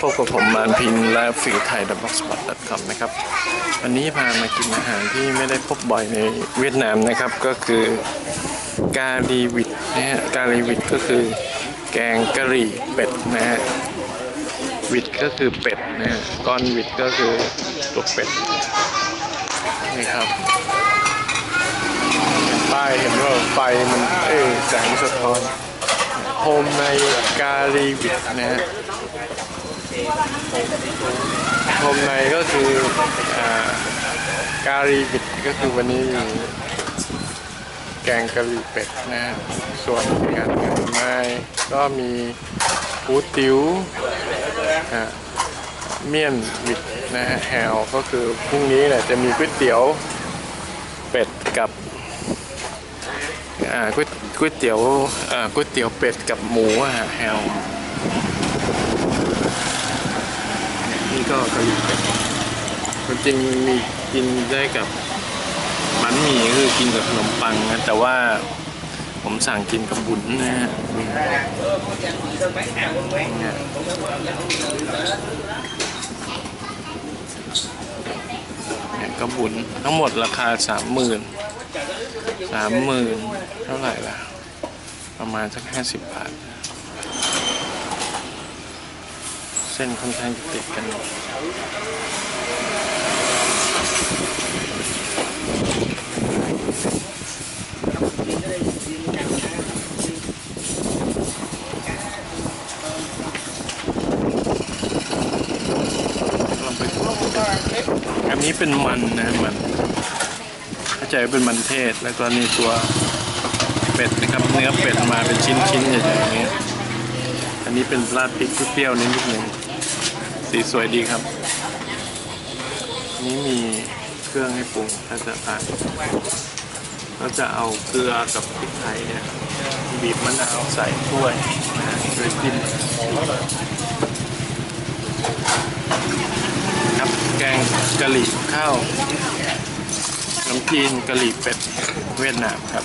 พบกับผมมานพินและฟิลไทยดับบ็อกสปอตคอมนะครับ วันนี้พามากินอาหารที่ไม่ได้พบบ่อยในเวียดนามนะครับ ก็คือกาลีวิดนะฮะกาลีวิดก็คือแกงกะหรี่เป็ดนะฮะวิดก็คือเป็ดนะฮะก้อนวิดก็คือตัวเป็ดนี่ครับป้ายเห็นว่าไฟมันเอ้ยแสงสะท้อนโฮมในกาลีวิดนะฮะ โฮมในก็คือกาลีวิดก็คือวันนี้มีแกงกะหรี่เป็ดนะ ส่วนงานงานในก็มีปูติ๋วเมี่ยนวิดนะฮะแฮวก็คือพรุ่งนี้เนี่ยจะมีก๋วยเตี๋ยวเป็ดกับก๋วยก๋วยเตี๋ยวก๋วยเตี๋ยวเป็ดกับหมูอะแฮวเนี่ย นี่ก็กะหรี่เป็ดความจริงมีกินได้กับบันหมี่คือกินกับขนมปังนะแต่ว่าผมสั่งกินกับบุญนะฮะเนี่ยเนี่ยก็บุญทั้งหมดราคาสามหมื่นสามหมื่นเท่าไหร่ล่ะ ประมาณสักห้าสิบบาท เส้นค่อนข้างจะติดกันลองไปอันนี้เป็นมันนะมันเข้าใจว่าเป็นมันเทศแล้วก็นี่ตัวเป็ดนะครับเนื้อเป็ดมาเป็นชิ้นๆใหญ่ๆอย่างเงี้ยอันนี้เป็นราดพริกเปรี้ยวๆนิดนึง สีสวยดีครับ นี่มีเครื่องให้ปรุงถ้าจะทานก็จะเอาเกลือกับพริกไทยเนี่ยบีบมะนาวใส่ถ้วยนะโดยจิ้มครับแกงกะหรี่ข้าวขนมจีนกะหรี่เป็ดเวียดนามครับ